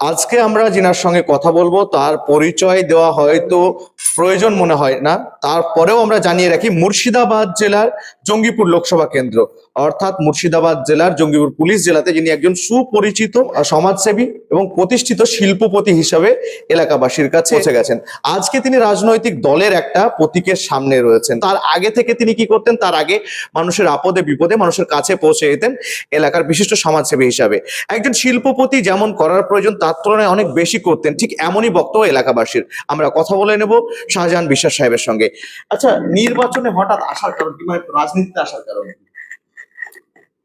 আজকে আমরা যিনার সঙ্গে কথা বলব, তার পরিচয় দেওয়া হয়তো প্রয়োজন মনে হয় না। তারপরেও আমরা জানিয়ে রাখি, মুর্শিদাবাদ জেলার জঙ্গিপুর লোকসভা কেন্দ্র। অর্থাৎ মুর্শিদাবাদ জেলার জঙ্গিপুর পুলিশ জেলাতে যিনি একজন সুপরিচিত সমাজসেবী এবং প্রতিষ্ঠিত শিল্পপতি হিসাবে এলাকাবাসীর কাছে পৌঁছে গেছেন। আজকে তিনি রাজনৈতিক দলের একটা প্রতীকের সামনে রয়েছেন। তার আগে থেকে তিনি কি করতেন? তার আগে মানুষের আপদে, বিপদে মানুষের কাছে পৌঁছে যেতেন এলাকার বিশিষ্ট সমাজসেবী হিসাবে। একজন শিল্পপতি যেমন করার প্রয়োজন, তার তুলনায় অনেক বেশি করতেন, ঠিক এমনই বক্তব্য এলাকাবাসীর। আমরা কথা বলে নেব শাহজাহান বিশ্বাস সাহেবের সঙ্গে। আচ্ছা নির্বাচনে হঠাৎ আসার কারণ কি? মানে রাজনীতিতে আসার কারণ?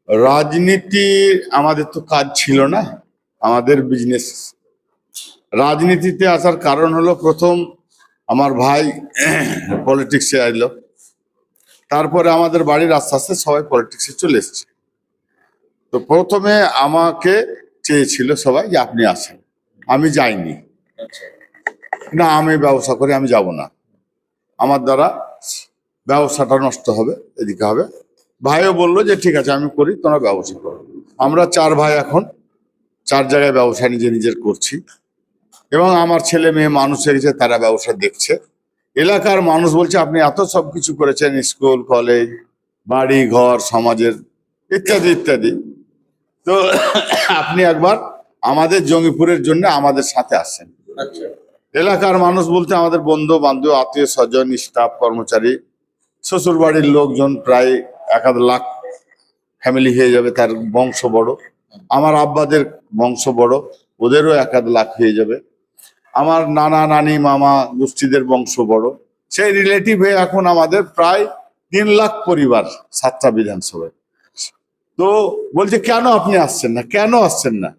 রাজনীতি আমাদের তো কাজ ছিল না, আমাদের বিজনেস রাজনীতিতে আসার কারণ হলো প্রথম আমার ভাই পলিটিক্সে এলো তারপরে আমাদের বাড়ির আস্তে আস্তে সবাই পলিটিক্সে চলে এসছে। তো প্রথমে আমাকে চেয়েছিল সবাই যে আপনি আসেন। আমি যাইনি। না আমি ব্যবসা করি আমি যাব না। আমার দ্বারা ব্যবসাটা নষ্ট হবে এদিকে হবে। ভাইও বলল যে ঠিক আছে আমি করি তোমরা ব্যবসা করো। আমরা চার ভাই এখন চার জায়গায় ব্যবসা নিজে নিজের করছি। এবং আমার ছেলে মেয়ে মানুষ গেছে তারা ব্যবসা দেখছে। এলাকার মানুষ বলছে আপনি এত সব কিছু করেছেন স্কুল কলেজ বাড়ি ঘর সমাজের ইত্যাদি ইত্যাদি। তো আপনি একবার আমাদের জঙ্গিপুরের জন্য আমাদের সাথে আসেন। এলাকার মানুষ বলতে আমাদের বন্ধু বান্ধব আত্মীয় স্বজন স্টাফ কর্মচারী শ্বশুর বাড়ির লোকজন প্রায় এক লাখ ফ্যামিলি হয়ে যাবে তার বংশ বড়। আমার আব্বাদের বংশ বড় ওদেরও এক লাখ হয়ে যাবে। আমার নানা নানি মামা গোষ্ঠীদের বংশ বড়। সেই রিলেটিভ হয়ে এখন আমাদের প্রায় তিন লাখ পরিবার সাতটা বিধানসভায়। তো বলছে কেন আপনি আসছেন না? কেন আসছেন না?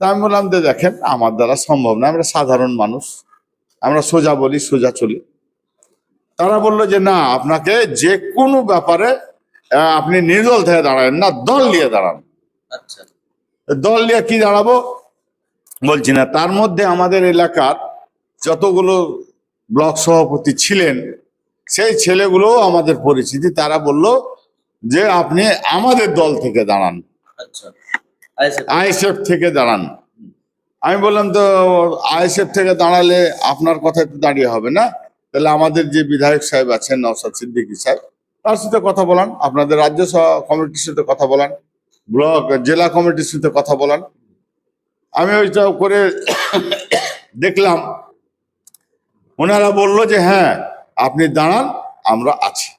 তা আমি বললাম যে দেখেন আমার দ্বারা সম্ভব না। আমরা সাধারণ মানুষ। আমরা সোজা বলি সোজা চলি। তারা বলল যে না আপনাকে যে কোনো ব্যাপারে আপনি নির্দল থেকে দাঁড়ান না দল নিয়ে দাঁড়ান। আচ্ছা। দল নিয়ে কি দাঁড়াবো? বলছি না তার মধ্যে আমাদের এলাকার যতগুলো ব্লক সভাপতি ছিলেন সেই ছেলেগুলো আমাদের পরিচিতি। তারা বলল যে আপনি আমাদের দল থেকে দাঁড়ান। আচ্ছা। আইএসএফ থেকে। দাঁড়ান। আমি বললাম তো আইএসএফ থেকে দাঁড়ালে আপনার কথায় তো দাঁড়িয়ে হবে না। তাহলে আমাদের যে বিধায়ক সাহেব আছেন নওসাদ সিদ্দিকী সাহেব তার সাথে কথা বলান। আপনাদের রাজ্য সভা কমিটির সাথে কথা বলান। ব্লক জেলা কমিটির সাথে কথা বলান। আমি ওইটা করে দেখলাম ওনারা বলল যে হ্যাঁ আপনি দাঁড়ান আমরা আছি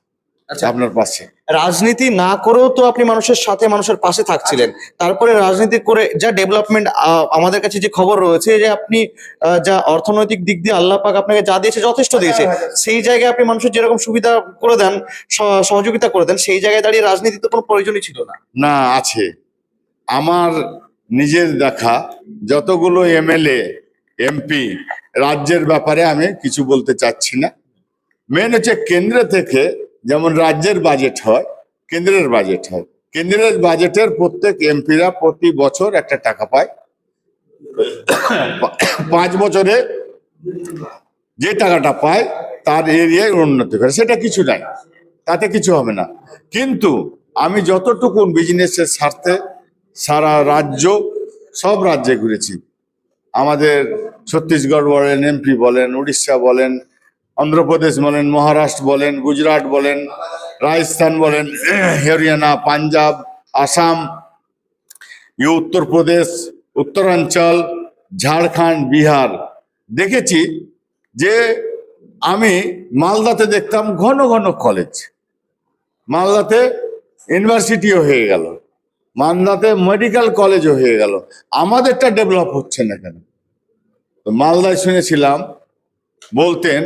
আচ্ছা। আপনার পাশে। রাজনীতি না করেও তো আপনি মানুষের সাথে মানুষের পাশে থাকছিলেন। তারপরে রাজনীতি করে যা ডেভেলপমেন্ট আমাদের কাছে যে খবর রয়েছে যে আপনি যা অর্থনৈতিক দিক দিয়ে আল্লাহ পাক আপনাকে যা দিয়েছে যথেষ্ট দিয়েছে। সেই জায়গায় আপনি মানুষের যেরকম সুবিধা করে দেন সহযোগিতা করে দেন সেই জায়গায় দাঁড়িয়ে রাজনীতি তো কোনো প্রয়োজনই ছিল না। না আছে। আমার নিজের দেখা যতগুলো এমএলএ এমপি রাজ্যের ব্যাপারে আমি কিছু বলতে চাচ্ছি না। মেন হচ্ছে কেন্দ্র থেকে যেমন রাজ্যের বাজেট হয়, কেন্দ্রের বাজেট হয়। কেন্দ্রের বাজেটের প্রত্যেক এমপিরা প্রতি বছর একটা টাকা পায়। পাঁচ বছরে যে টাকাটা পায়, তার এরিয়ায় উন্নতি করে। সেটা কিছু নাই, তাতে কিছু হবে না। কিন্তু আমি যতটুকুন বিজনেসের স্বার্থে সারা রাজ্য, সব রাজ্যে ঘুরেছি। আমাদের ছত্তিশগড় বলেন এমপি বলেন, উড়িষ্যা বলেন অন্ধ্রপ্রদেশ বলেন, মহারাষ্ট্র বলেন, গুজরাট বলেন, রাজস্থান বলেন, হরিয়ানা, পাঞ্জাব, আসাম, ই উত্তরপ্রদেশ, উত্তরাঞ্চল, ঝাড়খণ্ড, বিহার। দেখেছি যে আমি মালদাতে দেখতাম ঘন ঘন কলেজ মালদাতে ইউনিভার্সিটিও হয়ে গেল। মালদাতে মেডিকেল কলেজও হয়ে গেল। আমাদেরটা ডেভেলপ হচ্ছে না কেন? তো মালদায় শুনেছিলাম, বলতেন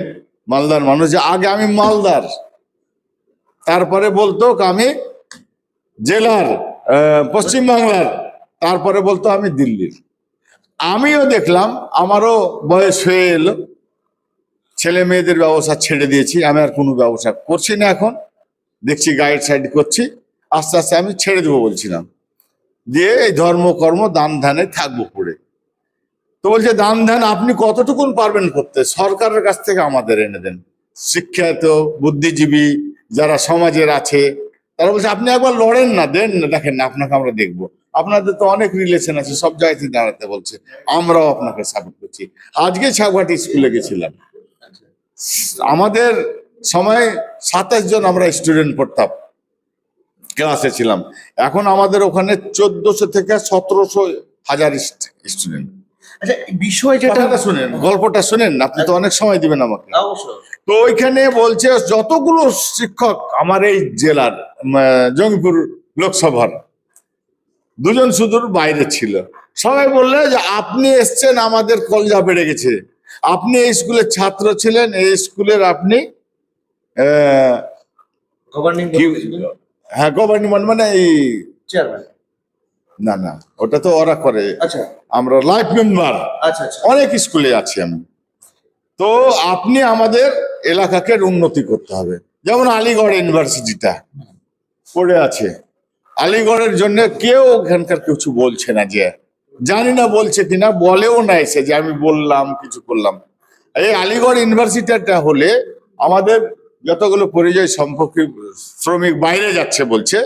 মালদার মানুষ যে, আগে আমি মালদার। তারপরে বলতো আমি জেলার পশ্চিমবাংলার। তারপরে বলতো, আমি দিল্লির। আমিও দেখলাম, আমারও বয়স হয়ে এলো। ছেলে মেয়েদের ব্যবসা ছেড়ে দিয়েছি, আমি আর কোনো ব্যবসা করছি না এখন। দেখছি, গাইড সাইড করছি, আস্তে আস্তে আমি ছেড়ে দেবো বলছিলাম। দিয়ে এই ধর্ম কর্ম দান ধানে থাকব পড়ে। তো বলছে দান ধ্যান আপনি কতটুকুন পারবেন করতে? সরকারের কাছ থেকে আমাদের এনে দেন। শিক্ষিত বুদ্ধিজীবী যারা সমাজের আছে, তারা বলছে, আপনি একবার লড়েন না, দেন না। দেখেন না আপনাকে আমরা দেখব। আপনাদের তো অনেক রিলেশন আছে, সব জায়গায় দাঁড়াতে বলছে। আমরাও আপনাকে সাপোর্ট করছি। আজকে ছাগহাটি স্কুলে গেছিলাম। আমাদের সময় সাতাশ জন আমরা স্টুডেন্ট পড়তাম ক্লাসে ছিলাম। এখন আমাদের ওখানে চোদ্দশো থেকে সতেরোশো হাজার স্টুডেন্ট আচ্ছা বিষয় যেটা শুনেন গল্পটা শুনেন আপনি তো অনেক সময় দিবেন আমাকে। তো ওইখানে বলছে যতগুলো শিক্ষক আমার এই জেলার জঙ্গিপুর লোকসভার দুজন শুধু বাইরে ছিল। সবাই বললে যে আপনি এসছেন আমাদের কলজা বেড়ে গেছে। আপনি এই স্কুলের ছাত্র ছিলেন এই স্কুলের আপনি আহ, গভর্নিং হ্যাঁ মানে এই চেয়ারম্যান না না ওটা তো ওরা করে। আচ্ছা। আমরা লাইফ মেম্বার আচ্ছা আচ্ছা। অনেক স্কুলে আছি আমি। তো আপনি আমাদের এলাকাকে উন্নতি করতে হবে। যেমন আলিগড় ইউনিভার্সিটিটা পড়ে আছে। আলিগড়ের জন্য কেউ ওখানকার কিছু বলছে না যে জানি না বলছে কিনা বলেও না এসে যে আমি বললাম কিছু করলাম। এই আলিগড় ইউনিভার্সিটিটা হলে আমাদের যতগুলো পরিযায়ী সম্পর্কে শ্রমিক বাইরে যাচ্ছে বলছে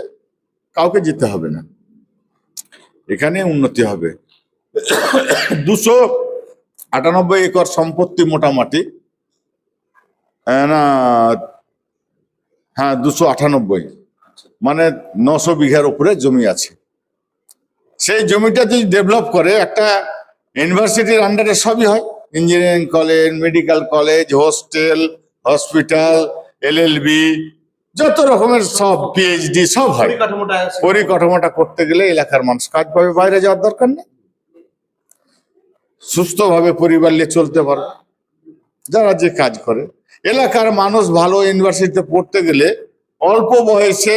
কাউকে যেতে হবে না। এখানে উন্নতি হবে। দুশো আটানব্বই একর সম্পত্তি মোটামুটি। না হ্যাঁ দুশো আটানব্বই। মানে নশো বিঘার উপরে জমি আছে। সেই জমিটা যদি ডেভেলপ করে, একটা ইউনিভার্সিটির আন্ডারে সবই হয়। Engineering college, medical college, hostel, hospital LLB যত রকমের সব পিএইচডি সব হয়। পরিকাঠামোটা করতে গেলে এলাকার মানুষ কাজ পাবে বাইরে যাওয়ার দরকার নেই। সুস্থভাবে পরিবার নিয়ে চলতে পারে। যারা যে কাজ করে। এলাকার মানুষ ভালো ইউনিভার্সিটিতে পড়তে গেলে অল্প বয়সে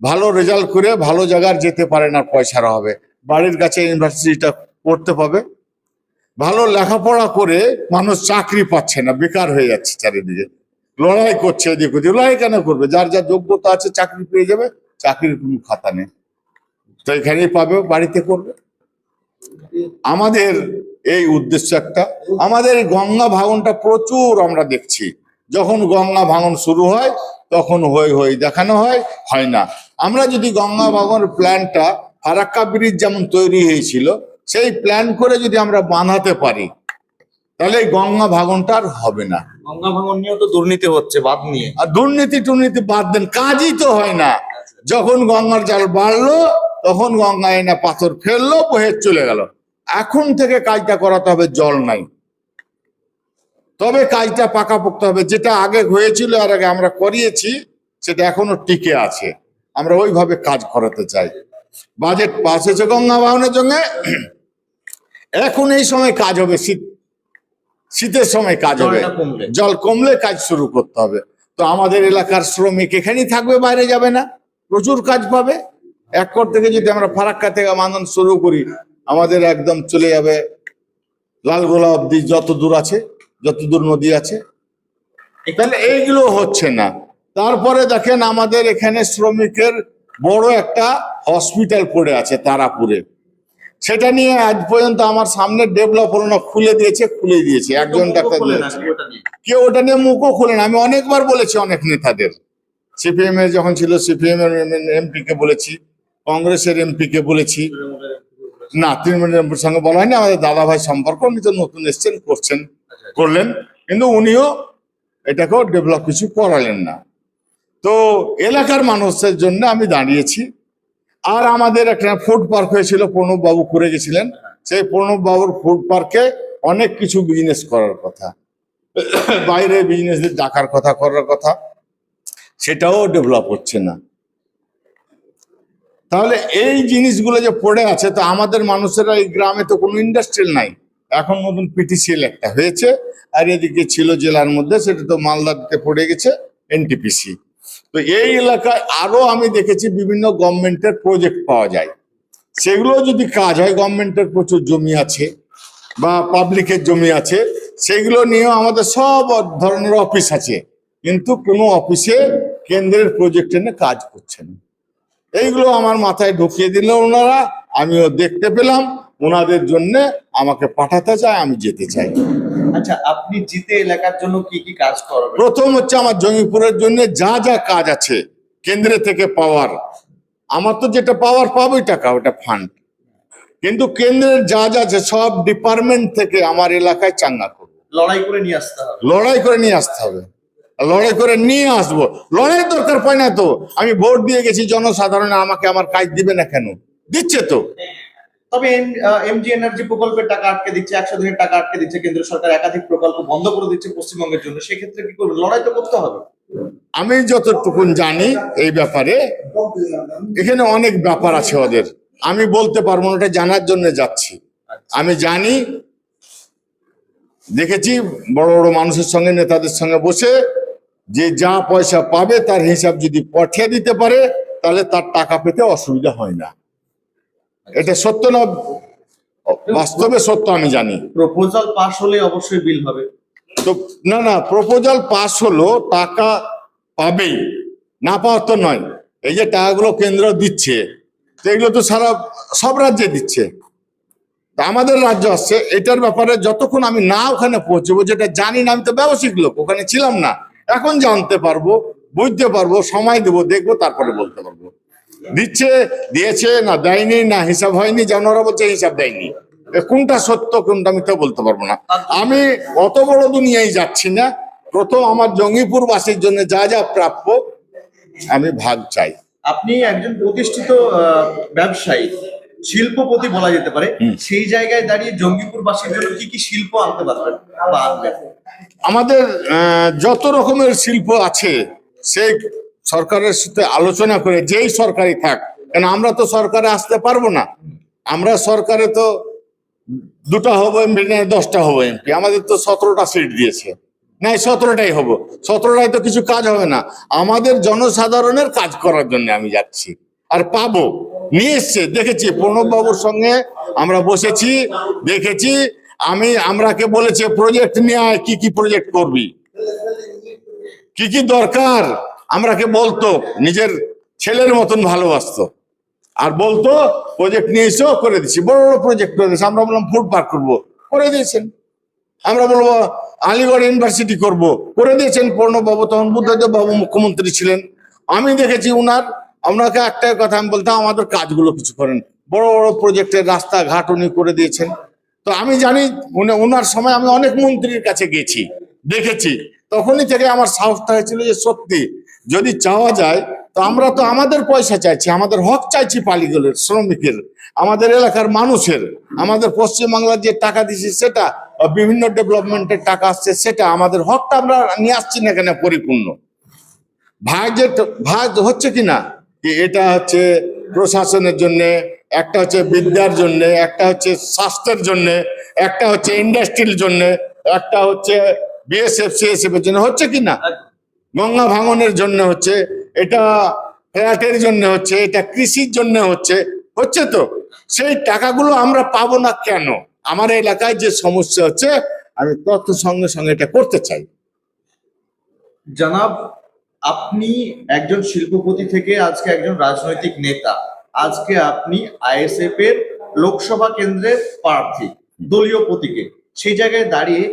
ভালো রেজাল্ট করে ভালো জায়গার যেতে পারে না পয়সার হবে বাড়ির কাছে ইউনিভার্সিটিটা পড়তে পাবে। ভালো লেখাপড়া করে মানুষ চাকরি পাচ্ছে না বেকার হয়ে যাচ্ছে চারিদিকে। লড়াই করছে এদিক ওদিক, লড়াই কেন করবে? যার যার যোগ্যতা আছে, চাকরি পেয়ে যাবে, চাকরির কোনো খাতা নেই। তো এখানেই পাবে, বাড়িতে করবে। আমাদের এই উদ্দেশ্য একটা। আমাদের গঙ্গা ভাঙনটা প্রচুর আমরা দেখছি। যখন গঙ্গা ভাঙন শুরু হয়, তখন হই হই দেখানো হয় হয় না। আমরা যদি গঙ্গা ভাঙনের প্ল্যানটা, ফারাক্কা ব্রিজ যেমন তৈরি হয়েছিল, সেই প্ল্যান করে যদি আমরা বানাতে পারি, তাহলে গঙ্গা ভাঙনটা আর হবে না। গঙ্গা ভাঙন নিয়েও তো দুর্নীতি হচ্ছে বাদ নিয়ে। আর দুর্নীতি টুর্নীতি বাদ দেন, কাজই তো হয় না। যখন গঙ্গার জল বাড়লো, তখন গঙ্গায় না পাথর ফেলল, বহে চলে গেল। এখন থেকে কাজটা করাতে হবে, জল নাই। তবে কাজটা পাকাপোক্ত হবে, যেটা আগে হয়েছিল আর আগে আমরা করিয়েছি, সেটা এখনও টিকে আছে। আমরা ওইভাবে কাজ করাতে চাই। বাজেট পাস হয়েছে গঙ্গা বাহনের জন্য। এখন এই সময় কাজ হবে, শীত শীতের সময় কাজ হবে। জল কমলে কাজ শুরু করতে হবে। তো আমাদের এলাকার শ্রমিক এখানেই থাকবে বাইরে যাবে না। প্রচুর কাজ পাবে। এক কর থেকে যদি আমরা ফারাক্কা থেকে মানন শুরু করি আমাদের একদম চলে যাবে লালগোলা অব্দি যত দূর আছে যত দূর নদী আছে। তাহলে এইগুলো হচ্ছে না। তারপরে দেখেন আমাদের এখানে শ্রমিকের বড় একটা হসপিটাল পড়ে আছে তারাপুরে। সেটা নিয়ে আজ পর্যন্ত আমার সামনে ডেভেলপ হলো না খুলে দিয়েছে খুলে দিয়েছে। একজন ডাক্তার। কেউ ওটা নিয়ে মুখও খোলেন আমি অনেকবার বলেছি অনেক নেতাদের। সিপিএম এর যখন ছিল সিপিএম এর এমপি কে বলেছি কংগ্রেসের এমপি কে বলেছি। না তৃণমূলের এমপির সঙ্গে বলা হয়নি। আমাদের দাদা ভাই সম্পর্ক উনি তো নতুন এসছেন করছেন করলেন। কিন্তু উনিও এটাকেও ডেভেলপ কিছু করালেন না। তো এলাকার মানুষের জন্য আমি দাঁড়িয়েছি। আর আমাদের একটা ফুড পার্ক হয়েছিল, প্রণব বাবু করে গেছিলেন। সেই প্রণব বাবুর ফুড পার্কে অনেক কিছু বিজনেস করার কথা। বাইরে বিজনেস ডাকার কথা, করার কথা। সেটাও ডেভেলপ হচ্ছে না। তাহলে এই জিনিসগুলো যে পড়ে আছে, তো আমাদের মানুষেরা এই গ্রামে তো কোনো ইন্ডাস্ট্রিয়াল নাই। এখন নতুন পিটিসিএল একটা হয়েছে, আর এদিকে ছিল জেলার মধ্যে, সেটা তো মালদাতে পড়ে গেছে এনটিপিসি তো এই এলাকায় আরও আমি দেখেছি বিভিন্ন গভর্নমেন্টের প্রজেক্ট পাওয়া যায়। সেগুলো যদি কাজ হয়, গভর্নমেন্টের প্রচুর জমি আছে বা পাবলিকের জমি আছে, সেগুলো নিয়েও আমাদের সব ধরনের অফিস আছে। কিন্তু কোনো অফিসে কেন্দ্রের প্রজেক্ট এনে কাজ করছেন। এইগুলো আমার মাথায় ঢুকিয়ে দিল ওনারা, আমিও দেখতে পেলাম, ওনাদের জন্য আমাকে পাঠাতে চায়, আমি যেতে চাই। আচ্ছা আপনি জিতে এলাকার জন্য কি কি কাজ করবেন? প্রথম হচ্ছে আমার জঙ্গিপুরের জন্য যা যা কাজ আছে কেন্দ্রে থেকে পাওয়ার। আমার তো যেটা পাওয়ার পাবোই টাকা ওটা ফান্ড কিন্তু কেন্দ্রের যা যা আছে সব ডিপার্টমেন্ট থেকে আমার এলাকায় চাঙ্গা করব। লড়াই করে নিয়ে আসতে হবে। লড়াই করে নিয়ে আসতে হবে। লড়াই করে নিয়ে আসব। লড়াই দরকার পাই না তো। আমি ভোট দিয়ে গেছি জনসাধারণ আমাকে আমার কাজ দিবে না কেন? দিচ্ছে তো। তবে এমজি এনার্জি প্রকল্পের টাকা আটকে দিচ্ছে, একশো দিনের টাকা আটকে দিচ্ছে, কেন্দ্র সরকার একাধিক প্রকল্প বন্ধ করে দিচ্ছে পশ্চিমবঙ্গের জন্য। সেক্ষেত্রে কি করবে? লড়াই তো করতে হবে। আমি যতটুকুন জানি এই ব্যাপারে, এখানে অনেক ব্যাপার আছে ওদের। আমি বলতে পারব না, ওটা জানার জন্য যাচ্ছি। আমি জানি, দেখেছি বড় বড় মানুষের সঙ্গে, নেতাদের সঙ্গে বসে, যে যা পয়সা পাবে তার হিসাব যদি পাঠিয়ে দিতে পারে, তাহলে তার টাকা পেতে অসুবিধা হয় না। এটা সত্য না? বাস্তবে সত্য আমি জানি। প্রপোজাল পাশ হলে অবশ্যই বিল হবে। তো না না প্রপোজাল পাস হলো টাকা পাবেই। না পাওয়ার তো নয়। এই যে টাকাগুলো কেন্দ্র দিচ্ছে তো এগুলো তো সারা সব রাজ্যে দিচ্ছে। আমাদের রাজ্য আসছে এটার ব্যাপারে যতক্ষণ আমি না ওখানে পৌঁছবো যেটা জানি না আমি তো ব্যবসায়িক লোক ওখানে ছিলাম না। এখন জানতে পারব বুঝতে পারব সময় দেবো দেখব তারপরে বলতে পারব। দিচ্ছে দিয়েছে না দেয়নি না হিসাব হয়নি যেমন ওরা বলছে হিসাব দেয়নি। কোনটা সত্য কোনটা আমি তো বলতে পারব না। আমি অত বড় দুনিয়ায় যাচ্ছি না। প্রথম আমার জঙ্গিপুর বাসীর জন্য যা যা প্রাপ্য আমি ভাগ চাই। আপনি একজন প্রতিষ্ঠিত ব্যবসায়ী শিল্পপতি বলা যেতে পারে। সেই জায়গায় দাঁড়িয়ে জঙ্গিপুর বাসীর জন্য কি কি শিল্প আনতে পারবেন বা আনবেন? আমাদের যত রকমের শিল্প আছে সেই সরকারের সাথে আলোচনা করে যেই সরকারই থাক, কেন আমরা তো সরকারে আসতে পারব না? আমরা সরকারে তো দুটা হব এমপি, না দশটা হব এমপি। আমাদের তো সতেরোটা সিট দিয়েছে। না সতেরোটাই হব। সতেরোটায় তো কিছু কাজ হবে না। আমাদের জনসাধারণের কাজ করার জন্য আমি যাচ্ছি। আর পাবো। নিয়ে এসছে, দেখেছি প্রণব বাবুর সঙ্গে আমরা বসেছি, দেখেছি। আমি, আমরাকে বলেছে প্রজেক্ট নিয়ে কি কি প্রজেক্ট করবি? কি কি দরকার? আমরাকে বলতো, নিজের ছেলের মতন ভালোবাসতো। আর বলতো প্রজেক্ট নিয়ে এসো করে দিচ্ছি বড় বড় প্রজেক্ট করে দিচ্ছি আমরা বললাম ফুড পার্ক করব। করে দিয়েছেন। আমরা বলব, আলিগড় ইউনিভার্সিটি করব। করে দিয়েছেন পূর্ণবাবু। তখন বুদ্ধদেব বাবু মুখ্যমন্ত্রী ছিলেন। আমি দেখেছি উনার আপনাকে একটাই কথা আমি বলতাম, আমাদের কাজগুলো কিছু করেন। বড় বড় প্রজেক্টের রাস্তাঘাট উনি করে দিয়েছেন। তো আমি জানি, উনি- ওনার সময় আমি অনেক মন্ত্রীর কাছে গেছি, দেখেছি। তখনই থেকে আমার সাহসটা হয়েছিল যে সত্যি যদি চাওয়া যায়, তো আমরা তো আমাদের পয়সা চাইছি, আমাদের হক চাইছি পালিগুলোর, শ্রমিকের, আমাদের এলাকার মানুষের, আমাদের পশ্চিমবাংলার যে টাকা দিছি সেটা বিভিন্ন ডেভেলপমেন্টের টাকা আসছে সেটা আমাদের হকটা আমরা নিয়ে আসছি না কেন পরিপূর্ণ? ভাগ যে ভাগ হচ্ছে কি না? এটা হচ্ছে প্রশাসনের জন্য, একটা হচ্ছে বিদ্যার জন্য, একটা হচ্ছে স্বাস্থ্যের জন্য, একটা হচ্ছে ইন্ডাস্ট্রির জন্য, একটা হচ্ছে বিএসএফ, সিএসএফ এর জন্য, হচ্ছে কি না? গঙ্গা ভাঙনের জন্য হচ্ছে, এটা ফ্ল্যাটের জন্য হচ্ছে, এটা কৃষির জন্য হচ্ছে হচ্ছে তো? সেই টাকাগুলো আমরা পাবো না কেন? আমার এলাকায় যে সমস্যা হচ্ছে, আমি তত সঙ্গে সঙ্গে এটা করতে চাই। জানাব, আপনি একজন শিল্পপতি থেকে আজকে একজন রাজনৈতিক নেতা। আজকে আপনি আইএসএফ এর লোকসভা কেন্দ্রের প্রার্থী, দলীয় প্রতীকে। সেই জায়গায় দাঁড়িয়ে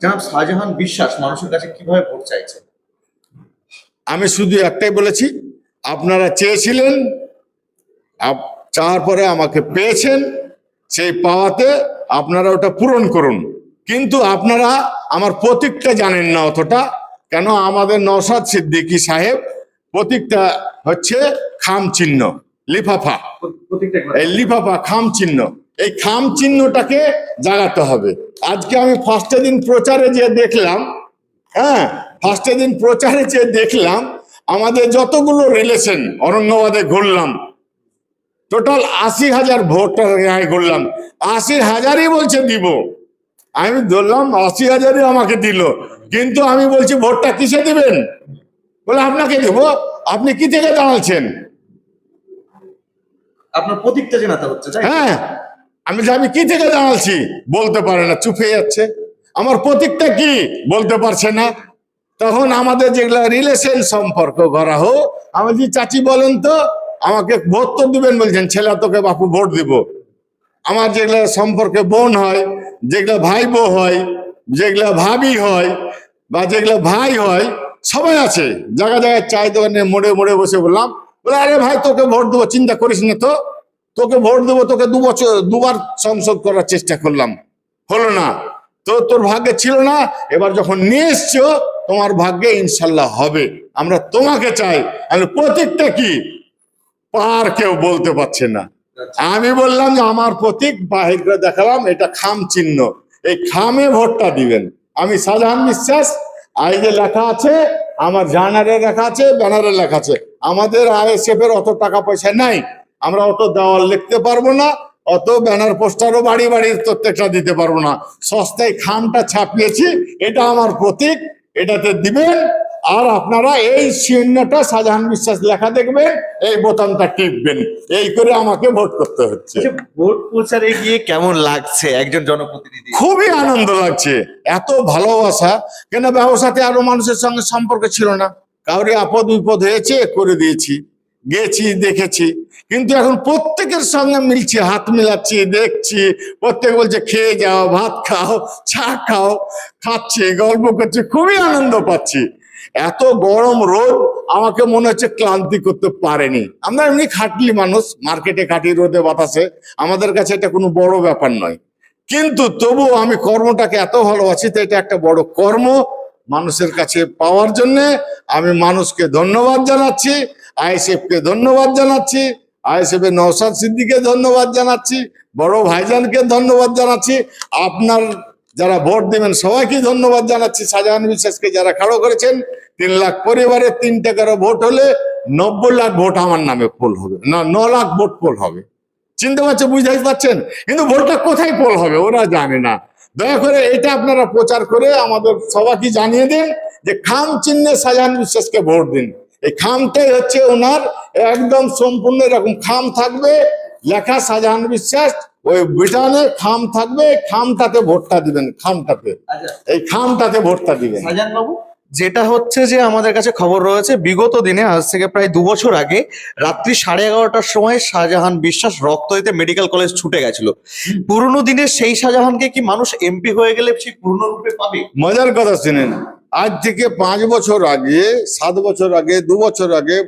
জনাব শাহজাহান বিশ্বাস মানুষের কাছে কীভাবে ভোট চাইছেন? আমি শুধু একটাই বলেছি আপনারা চেয়েছিলেন চাওয়ার পরে আমাকে পেয়েছেন সেই পাওয়াতে আপনারা ওটা পূরণ করুন। কিন্তু আপনারা আমার প্রতীকটা জানেন না অতটা কেন আমাদের নওশাদ সিদ্দিকী সাহেব প্রতীকটা হচ্ছে খাম চিহ্ন লিফাফা। এই লিফাফা খাম চিহ্ন। এই খাম চিহ্নটাকে জাগাতে হবে। আজকে আমি ফার্স্টে দিন প্রচারে যে দেখলাম হ্যাঁ ফার্স্টে দিন প্রচারে যে দেখলাম আমাদের যতগুলো রিলেশন অরঙ্গাবাদে ঘুরলাম টোটাল আশি হাজার ভোটার রেহাই ঘুরলাম। আশি হাজারই বলছে দিব। আমি ধরলাম আশি হাজারই আমাকে দিল। কিন্তু আমি বলছি ভোটটা কিসে দিবেন? বলে আপনাকে দেবো। আপনি কি থেকে দাঁড়াচ্ছেন আপনার প্রতীকটা জানাতে হচ্ছে হ্যাঁ আমি আমি কি থেকে দাঁড়াচ্ছি বলতে পারে না, চুপে যাচ্ছে। আমার প্রতীকটা কি? বলতে পারছে না। তখন আমাদের যেগুলো রিলেশন সম্পর্ক করা হোক, আমি যে, চাচি বলেন তো, আমাকে ভোট তো দিবেন বলছেন, ছেলে, তোকে বাপু ভোট দিব। আমার যেগুলো সম্পর্কে বোন হয়, যেগুলো ভাই বউ হয়, যেগুলো ভাবি হয়, বা যেগুলো ভাই হয়, সবাই আছে। জায়গা জায়গায় চায় দোকানে মোড়ে মোড়ে বসে বললাম, বলে, আরে ভাই, তোকে ভোট দেবো, চিন্তা করিস না তো। তোকে ভোট দেবো, তোকে দু বছর, দুবার সংসদ করার চেষ্টা করলাম। হলো না। তো তোর ভাগ্যে ছিল না, এবার যখন নিয়ে এসছো, তোমার ভাগ্যে ইনশাল্লাহ হবে। আমরা তোমাকে চাই। প্রতীকটা কি? পার কেউ বলতে পারছে না। আমি বললাম যে আমার প্রতীক, বাহির করে দেখালাম, এটা খাম চিহ্ন। এই খামে ভোটটা দিবেন। আমি শাহজাহান বিশ্বাস, আই যে লেখা আছে, আমার জার্নালে লেখা আছে, ব্যানারে লেখা আছে। আমাদের আইএসএফ এর অত টাকা পয়সা নাই। আমরা অত দেওয়াল লিখতে পারব না অত ব্যানার পোস্টারও বাড়ি বাড়ি প্রত্যেকটা দিতে পারব না। সস্তায় খামটা ছাপিয়েছি এটা আমার প্রতীক এটাতে দিবেন আর আপনারা এই চিহ্নটা শাহজাহান বিশ্বাস লেখা দেখবেন এই বোতামটা টিপবেন। এই করে আমাকে ভোট করতে হচ্ছে। আচ্ছা, ভোট প্রচারে গিয়ে কেমন লাগছে একজন জনপ্রতিনিধি? খুবই আনন্দ লাগছে। এত ভালোবাসা কেন ব্যবসাতে আরও মানুষের সঙ্গে সম্পর্ক ছিল না? কাউরে আপদ বিপদ হয়েছে করে দিয়েছি। গেছি, দেখেছি। কিন্তু এখন প্রত্যেকের সঙ্গে মিলছি, হাত মিলাচ্ছি, দেখছি। প্রত্যেক বলছে, খেয়ে যাও, ভাত খাও, চা খাও, খাচ্ছি, গল্প করছি, খুবই আনন্দ পাচ্ছি। এত গরম রোদ, আমাকে মনে হচ্ছে ক্লান্তি করতে পারেনি। আমরা এমনি খাটলি মানুষ, মার্কেটে খাটি রোদে বাতাসে, আমাদের কাছে এটা কোনো বড় ব্যাপার নয়। কিন্তু তবু আমি কর্মটাকে এত ভালোবাসি তো এটা একটা বড় কর্ম। মানুষের কাছে পাওয়ার জন্যে আমি মানুষকে ধন্যবাদ জানাচ্ছি। আইএসএফ কে ধন্যবাদ জানাচ্ছি আইএসএফ এর নৌসাদ সিদ্দিকে ধন্যবাদ জানাচ্ছি, বড় ভাইজানকে ধন্যবাদ জানাচ্ছি, আপনার যারা ভোট দেবেন সবাইকে ধন্যবাদ জানাচ্ছি, শাহজাহান বিশ্বাসকে যারা খাড়ো করেছেন, তিন লাখ পরিবারের তিন টাকার ভোট হলে নব্বই লাখ ভোট আমার নামে পোল হবে, না, ন লাখ ভোট পোল হবে। চিনতে পারছে বুঝতে পারছেন? কিন্তু ভোটটা কোথায় পোল হবে, ওরা জানে না। দয়া করে এটা আপনারা প্রচার করে আমাদের সবাইকে জানিয়ে দিন যে খাম চিহ্নে শাহজাহান বিশ্বাসকে ভোট দিন। এই খামটাই হচ্ছে ওনার একদম সম্পূর্ণ এরকম খাম থাকবে লেখা শাহজাহান বিশ্বাস ওই বিটানে খাম থাকবে খামটাতে ভোটটা দিবেন খামটাতে। আচ্ছা। এই খামটাতে ভোটটা দিবেন। বাবু? যেটা হচ্ছে যে আমাদের কাছে খবর রয়েছে বিগত দিনে আজ থেকে প্রায় দু বছর আগে রাত্রি সাড়ে এগারোটার সময় শাহজাহান বিশ্বাস রক্ত দিতে মেডিকেল কলেজ ছুটে গেছিল। পুরনো দিনের সেই শাহজাহানকে কি মানুষ এমপি হয়ে গেলে সেই পুরনো রূপে পাবে? মজার কথা শুনেন আজ থেকে পাঁচ বছর আগে, সাত বছর আগে, দু বছর আগে,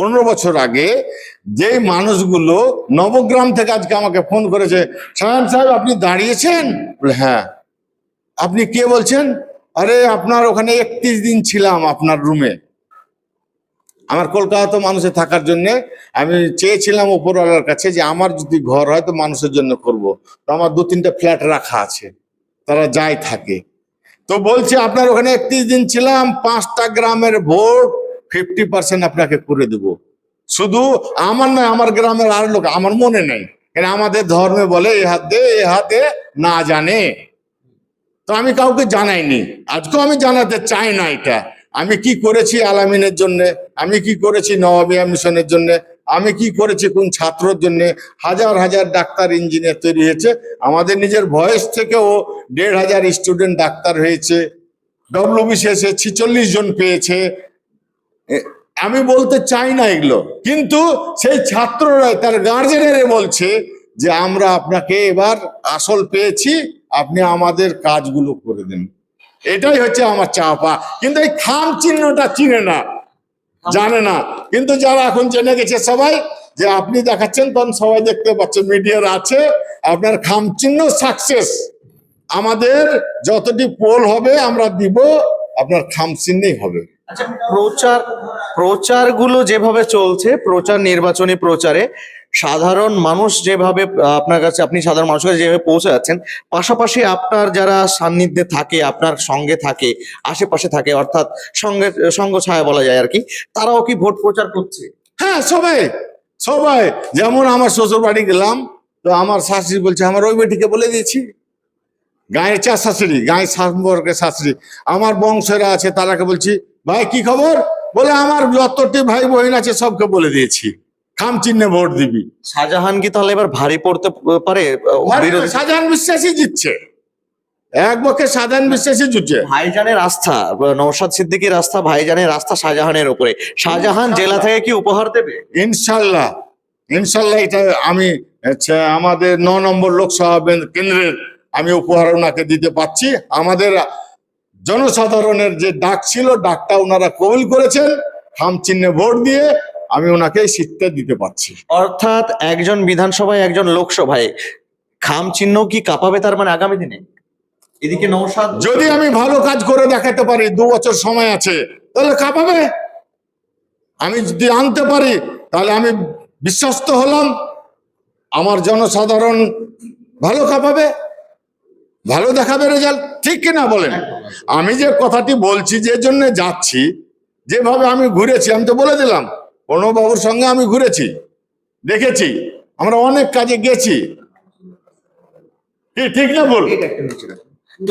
পনেরো বছর আগে যে মানুষগুলো নবগ্রাম থেকে আজকে আমাকে ফোন করেছে, সায়ন সাহেব, আপনি দাঁড়িয়েছেন? হ্যাঁ। আপনি কে বলছেন? আরে, আপনার ওখানে একত্রিশ দিন ছিলাম আপনার রুমে আমার কলকাতা মানুষে থাকার জন্য আমি চেয়েছিলাম উপরওয়ালার কাছে যে আমার যদি ঘর হয় তো মানুষের জন্য করব। তো আমার দু তিনটা ফ্ল্যাট রাখা আছে। তারা যাই থাকে। তো বলছি আপনার ওখানে একত্রিশ দিন ছিলাম, পাঁচটা গ্রামের ভোট ফিফটি পার্সেন্ট আপনাকে করে দেব। শুধু আমার নয়, আমার গ্রামের আর লোক, আমার মনে নেই। আমাদের ধর্মে বলে, এ হাত দে, এ হাতে না জানে। তো আমি কাউকে জানাইনি। আজকেও আমি জানাতে চাই না এটা। আমি কি করেছি আলামিনের জন্য? আমি কি করেছি নবাবিয়া মিশনের জন্য? আমি কি করেছি? কোন ছাত্রর জন্য হাজার হাজার ডাক্তার, ইঞ্জিনিয়ার তৈরি হয়েছে। আমাদের নিজের ভয়েস থেকেও দেড় হাজার স্টুডেন্ট ডাক্তার হয়েছে। ডব্লিউবিসিএসে ছিচল্লিশ জন পেয়েছে। আমি বলতে চাই না এগুলো। কিন্তু সেই ছাত্ররা তার গার্জেনেরে বলছে যে, আমরা আপনাকে এবার আসল পেয়েছি, আপনি আমাদের কাজগুলো করে দেন। এটাই হচ্ছে আমার চাপা কিন্তু এই খাম চিহ্নটা চিনে না। জানে না। কিন্তু যারা এখন জেনে গেছে সবাই যে আপনি দেখাচ্ছেন তখন সবাই দেখতে পাচ্ছেন মিডিয়ার আছে। আপনার খামচিহ্ন সাকসেস আমাদের যতটি পোল হবে আমরা দিব আপনার খামচিহ্নেই হবে। আচ্ছা প্রচার প্রচারগুলো যেভাবে চলছে প্রচার নির্বাচনী প্রচারে সাধারণ মানুষ যেভাবে আপনার কাছে, আপনি সাধারণ মানুষের কাছে যেভাবে পৌঁছে যাচ্ছেন, পাশাপাশি আপনার যারা সান্নিধ্যে থাকে, আপনার সঙ্গে থাকে, আশেপাশে থাকে, অর্থাৎ সঙ্গে, সঙ্গ ছায়া বলা যায় আর কি, তারাও কি ভোট প্রচার করছে? হ্যাঁ সবাই সবাই। যেমন আমার শ্বশুর বাড়ি গেলাম, তো আমার শাশুড়ি বলছে, আমার ওই বেটিকে বলে দিয়েছি। গায়ের চা শাশুড়ি, গায়ের সম্পর্কে শাশুড়ি। আমার বংশেরা আছে, তারাকে বলছি, ভাই, কি খবর? বলে, আমার যতটি ভাই বোন আছে, সবকে বলে দিয়েছি। খাম চিহ্নে ভোট দিবি। শাহজাহান কি তাহলে এবার ভারী পড়তে পারে? সাধারণ বিশ্বাসী জিতছে। এক পক্ষে সাধারণ বিশ্বাসী জিতছে। ভাইজানের আস্থা নৌসাদ সিদ্দিকীর আস্থা ভাইজানের আস্থা শাহজাহানের উপরে। শাহজাহান জেলা থেকে কি উপহার দেবে? ইনশাল্লাহ। ইনশাল্লাহ এটা আমি আমাদের ন নম্বর লোকসভা কেন্দ্রের আমি উপহার ওনাকে দিতে পাচ্ছি আমাদের জনসাধারণের যে ডাক ছিল ডাকটা ওনারা কবুল করেছেন। খাম চিহ্নে ভোট দিয়ে আমি ওনাকে এই দিতে পারছি। অর্থাৎ একজন বিধানসভায় একজন লোকসভায় খাম চিহ্ন কি কাঁপাবে তার মানে আগামী দিনে? এদিকে নৌসাদ যদি আমি ভালো কাজ করে দেখাতে পারি দু বছর সময় আছে তাহলে কাঁপাবে। আমি যদি আনতে পারি তাহলে আমি বিশ্বস্ত হলাম। আমার জনসাধারণ ভালো কাঁপাবে ভালো দেখাবে রেজাল্ট ঠিক কিনা বলেন? আমি যে কথাটি বলছি যে জন্য যাচ্ছি যেভাবে আমি ঘুরেছি আমি তো বলে দিলাম। প্রণববাবুর সঙ্গে আমি ঘুরেছি দেখেছি আমরা অনেক কাজে গেছি। ঠিক না বল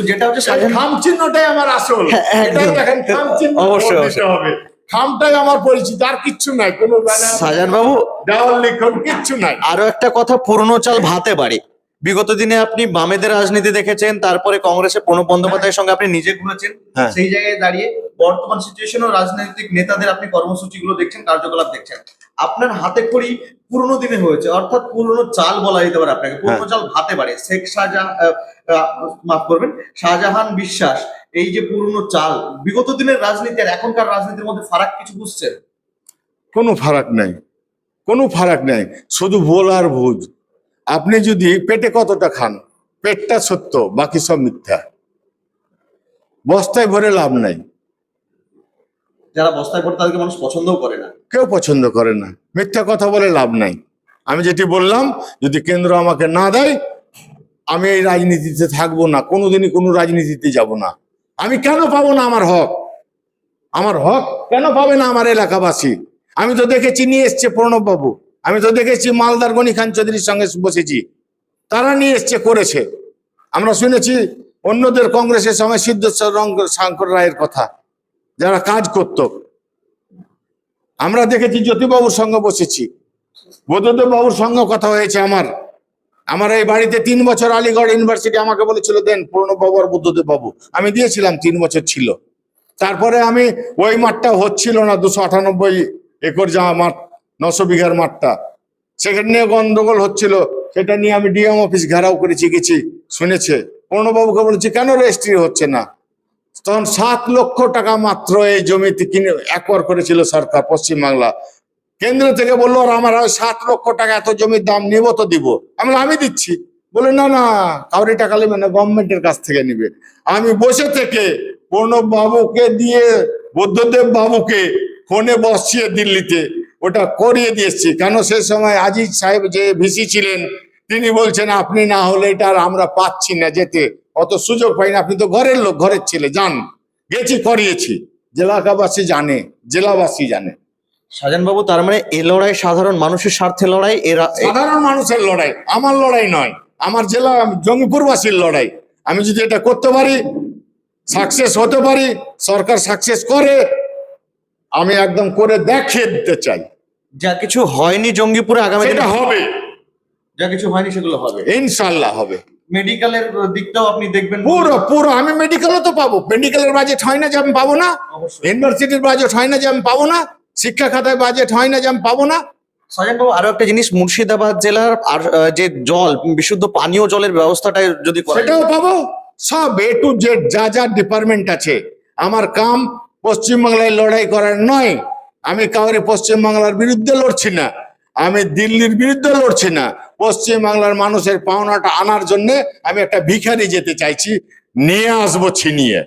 যেটা হচ্ছে এই সাজান খাম চিহ্নটাই আমার আসল। হ্যাঁ, দেখেন খাম চিহ্ন অবশ্যই, অবশ্যই। হবে। খামটাই আমার পরিচিত আর কিচ্ছু নাই কোনো সাজান বাবু দেওয়াল লিখন কিচ্ছু নাই। আরও একটা কথা পুরনো চাল ভাতে বাড়ি। বিগত দিনে আপনি বামেদের রাজনীতি দেখেছেন তারপরে কংগ্রেসের প্রণব বন্দ্যোপাধ্যায়ের সঙ্গে আপনি নিজে ঘুরেছেন। হ্যাঁ। সেই জায়গায় দাঁড়িয়ে বর্তমান সিচুয়েশন ও রাজনৈতিক নেতাদের আপনি কর্মসূচিগুলো দেখছেন কার্যকলাপ দেখছেন। আপনার হাতে খড়ি পুরনো দিনে হয়েছে অর্থাৎ পুরনো চাল বলা যেতে পারে আপনাকে পুরনো চাল ভাতে বাড়ে। শেখ শাহজাহান মাফ করবেন শাহজাহান বিশ্বাস এই যে পুরনো চাল বিগত দিনের রাজনীতি আর এখনকার রাজনীতির মধ্যে ফারাক কিছু বুঝছেন? কোনো ফারাক নাই কোনো ফারাক নাই শুধু বল আর ভুজ। আপনি যদি পেটে কতটা খান পেটটা সত্য বাকি সব মিথ্যা। বস্তায় ভরে লাভ নাই। যারা বস্তায় পড়ে তাদেরকে মানুষ পছন্দও করে না। কেউ পছন্দ করে না। মিথ্যা কথা বলে লাভ নাই। আমি যেটি বললাম যদি কেন্দ্র আমাকে না দেয় আমি এই রাজনীতিতে থাকব না কোনোদিনই কোনো রাজনীতিতে যাব না। আমি কেন পাবো না আমার হক? আমার হক কেন পাবে না আমার এলাকাবাসী? আমি তো দেখেছি নিয়ে এসছে প্রণব বাবু আমি তো দেখেছি মালদার গনি খান চৌধুরীর সঙ্গে বসেছি। তারা নিয়ে এসছে, করেছে। আমরা শুনেছি অন্যদের কংগ্রেসের সময় সিদ্ধেশ্বর শঙ্কর রায়ের কথা, যারা কাজ করতো। আমরা দেখেছি জ্যোতিবাবুর সঙ্গে বসেছি। বোধদেব বাবুর সঙ্গে কথা হয়েছে আমার। আমার এই বাড়িতে তিন বছর আলিগড় ইউনিভার্সিটি আমাকে বলেছিল, দেন প্রণব বাবু আর বুদ্ধদেব বাবু আমি দিয়েছিলাম, তিন বছর ছিল। তারপরে আমি ওই মাঠটা হচ্ছিল না, দুশো আটানব্বই একর যা মাঠ নশো বিঘার মাঠটা। সেখানে নিয়ে গন্ডগোল হচ্ছিল। সেটা নিয়ে আমি ডিএম অফিস ঘেরাও করেছি গেছি শুনেছে। প্রণববাবুকে বলেছি, কেন রেজিস্ট্রি হচ্ছে না? তখন সাত লক্ষ টাকা মাত্র এই জমিতে কিনে একর করেছিল সরকার পশ্চিমবাংলা। কেন্দ্র থেকে বলল আমার সাত লক্ষ টাকা এত জমির দাম নিব তো দিব। আমি আমি দিচ্ছি। বলে, না না, কাউরি টাকা নেবে না গভর্নমেন্টের কাছ থেকে নিবে। আমি বসে থেকে প্রণব বাবুকে দিয়ে, বুদ্ধদেব বাবুকে ফোনে বসিয়ে দিল্লিতে ওটা করিয়ে দিয়েছি। কেন সে সময় আজিজ সাহেব যে ভিসি ছিলেন তিনি বলছেন আপনি না হলে এটা আর আমরা পাচ্ছি না যেতে। অত সুযোগ পাই না। আপনি তো ঘরের লোক ঘরের ছেলে। যান গেছি করিয়েছি। জেলাকাবাসী জানে জেলাবাসী জানে। সাজান বাবু তার মানে এ লড়াই সাধারণ মানুষের স্বার্থে লড়াই? এরা সাধারণ মানুষের লড়াই। আমার লড়াই নয়। আমার জেলা জঙ্গিপুরবাসীর লড়াই। আমি যদি এটা করতে পারি সাকসেস হতে পারি সরকার সাকসেস করে আমি একদম করে দেখিয়ে দিতে চাই। যা কিছু হয়নি জঙ্গিপুরে আগামী দিনে সেটা হবে। যা কিছু হয়নি সেগুলো হবে। ইনশাল্লাহ হবে। মেডিকেলের দিকটাও আপনি দেখবেন পুরো পুরো আমি মেডিকেলও তো পাবো। মেডিকেলের বাজেট হয় না যে আমি পাবো না। ইউনিভার্সিটির বাজেট হয় না যে আমি পাবো না। শিক্ষা খাতায় বাজেট হয় না যে আমি পাবো না। আরও একটা জিনিস মুর্শিদাবাদ জেলার আর যে জল বিশুদ্ধ পানীয় জলের ব্যবস্থাটা যদি। সেটাও পাবো। সব এ টু জেড যা যা ডিপার্টমেন্ট আছে। আমার কাম পশ্চিমবাংলায় লড়াই করার নয়। আমি কাউরে পশ্চিমবাংলার বিরুদ্ধে লড়ছি না। আমি দিল্লির বিরুদ্ধে লড়ছি না। পশ্চিমবাংলার মানুষের পাওনাটা আনার জন্য আমি একটা ভিখারি যেতে চাইছি নিয়ে আসব ছিনিয়ে।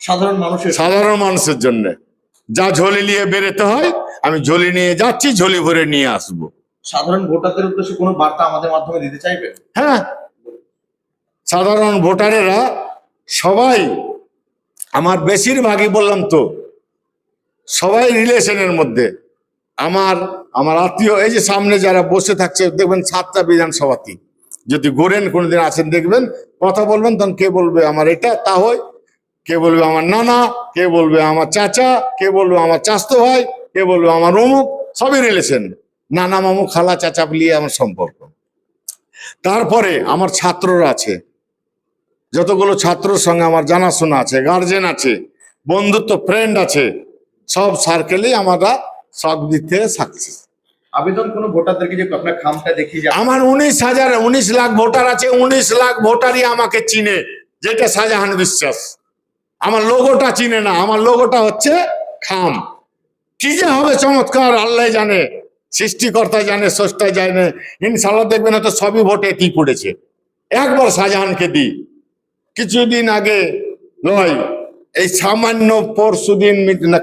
সাধারণ মানুষের সাধারণ মানুষের জন্য। যা ঝোলি নিয়ে বেরোতে হয় আমি ঝোলি নিয়ে যাচ্ছি ঝোলি ভরে নিয়ে আসব। সাধারণ ভোটারদের উদ্দেশ্যে কোনো বার্তা আমাদের মাধ্যমে দিতে চাইবেন হ্যাঁ। সাধারণ ভোটারেরা সবাই আমার বেশিরভাগই বললাম তো, সবাই রিলেশনের মধ্যে। আমার আমার আত্মীয়, এই যে সামনে যারা বসে থাকছে, দেখবেন সাতটা বিধানসভাতে যদি গোরেন কোনোদিন আছেন, দেখবেন, কথা বলবেন, তখন কে বলবে আমার এটা, তা হয়, কে বলবে আমার নানা, কে বলবে আমার চাচা, কে বলবে আমার চাস্তো ভাই, কে বলবে আমার অমুক, সবই রিলেশন। নানা মামু, খালা, চাচা নিয়ে আমার সম্পর্ক। তারপরে আমার ছাত্ররা আছে। যতগুলো ছাত্রর সঙ্গে আমার জানাশোনা আছে গার্জেন আছে বন্ধুত্ব ফ্রেন্ড আছে সব সার্কেলেই আমরা সব দিক থেকে সাকসেস আবেদন কোনো ভোটারদেরকে যে আপনার খামটা যান আমার উনিশ হাজার উনিশ লাখ ভোটার আছে উনিশ লাখ ভোটারই আমাকে চিনে যেটা শাহজাহান বিশ্বাস। আমার লোগোটা চিনে না আমার লোগোটা হচ্ছে খাম। কি যে হবে চমৎকার আল্লাহ জানে সৃষ্টিকর্তা জানে স্রষ্টা জানে ইনশাল্লাহ দেখবেন তো সবই ভোটে কি পড়েছে। একবার শাহজাহানকে দিই। কিছুদিন আগে নয়, এই সামান্য পরশু দিন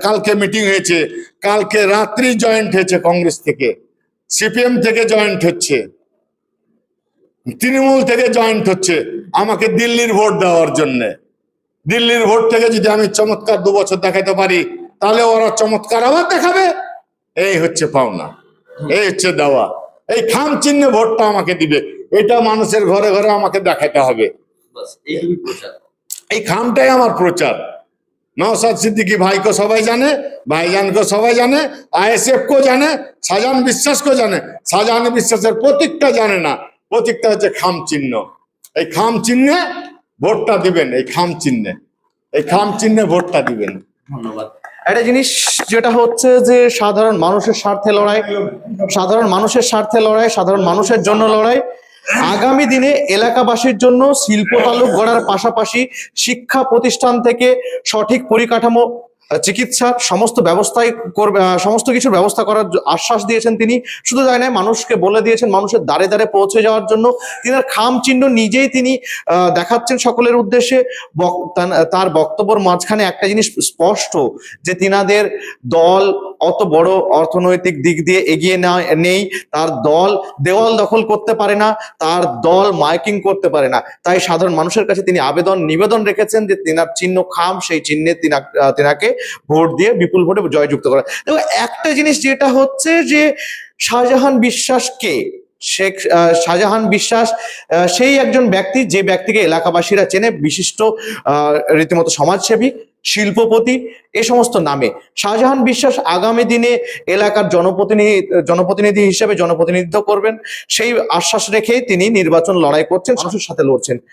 কালকে মিটিং হয়েছে, কালকে রাত্রি জয়েন্ট হয়েছে কংগ্রেস থেকে, সিপিএম থেকে জয়েন্ট হচ্ছে, তৃণমূল থেকে জয়েন্ট হচ্ছে, আমাকে দিল্লির ভোট দেওয়ার জন্য। দিল্লির ভোট থেকে যদি আমি চমৎকার দু বছর দেখাতে পারি, তাহলে ওরা চমৎকার আবার দেখাবে। এই হচ্ছে পাওনা, এই হচ্ছে দেওয়া। এই খাম চিহ্নে ভোটটা আমাকে দিবে, এটা মানুষের ঘরে ঘরে আমাকে দেখাতে হবে। এই খামটাই আমার প্রচার। নওসাদ সিদ্দিকি ভাইকে সবাই জানে ভাইজানকে সবাই জানে আইএসএফ কেও জানে শাহজাহান বিশ্বাসকেও জানে। শাহজাহান বিশ্বাসের প্রতীকটা জানে না। প্রতীকটা হচ্ছে খাম চিহ্ন। এই খাম চিহ্নে ভোটটা দিবেন এই খাম চিহ্নে। এই খাম চিহ্নে ভোটটা দিবেন। ধন্যবাদ। একটা জিনিস যেটা হচ্ছে যে সাধারণ মানুষের স্বার্থে লড়াই সাধারণ মানুষের স্বার্থে লড়াই সাধারণ মানুষের জন্য লড়াই আগামী দিনে এলাকাবাসীর জন্য শিল্প তালুক গড়ার পাশাপাশি শিক্ষা প্রতিষ্ঠান থেকে সঠিক পরিকাঠামো আহ, চিকিৎসা সমস্ত ব্যবস্থাই করবে সমস্ত কিছুর ব্যবস্থা করার আশ্বাস দিয়েছেন তিনি। শুধু তাই নয় মানুষকে বলে দিয়েছেন মানুষের দ্বারে দ্বারে পৌঁছে যাওয়ার জন্য। তিনার খাম চিহ্ন নিজেই তিনি দেখাচ্ছেন সকলের উদ্দেশ্যে। তার বক্তব্যের মাঝখানে একটা জিনিস স্পষ্ট যে তিনাদের দল অত বড় অর্থনৈতিক দিক দিয়ে এগিয়ে না নেই। তার দল দেওয়াল দখল করতে পারে না তার দল মাইকিং করতে পারে না। তাই সাধারণ মানুষের কাছে তিনি আবেদন নিবেদন রেখেছেন যে তিনার চিহ্ন খাম সেই চিহ্নে তিনাকে ভোট দিয়ে বিপুল ভোটে জয়যুক্ত করা। দেখো, একটা জিনিস যেটা হচ্ছে যে শাহজাহান বিশ্বাস কে? শেখ শাহজাহান বিশ্বাস সেই একজন ব্যক্তি যে ব্যক্তিকে এলাকাবাসীরা চেনে, বিশিষ্ট রীতিমতো সমাজসেবী, শিল্পপতি, এ সমস্ত নামে। শাহজাহান বিশ্বাস আগামী দিনে এলাকার জনপ্রতিনিধি জনপ্রতিনিধি হিসেবে জনপ্রতিনিধিত্ব করবেন। সেই আশ্বাস রেখেই তিনি নির্বাচন লড়াই করছেন সাথে লড়ছেন।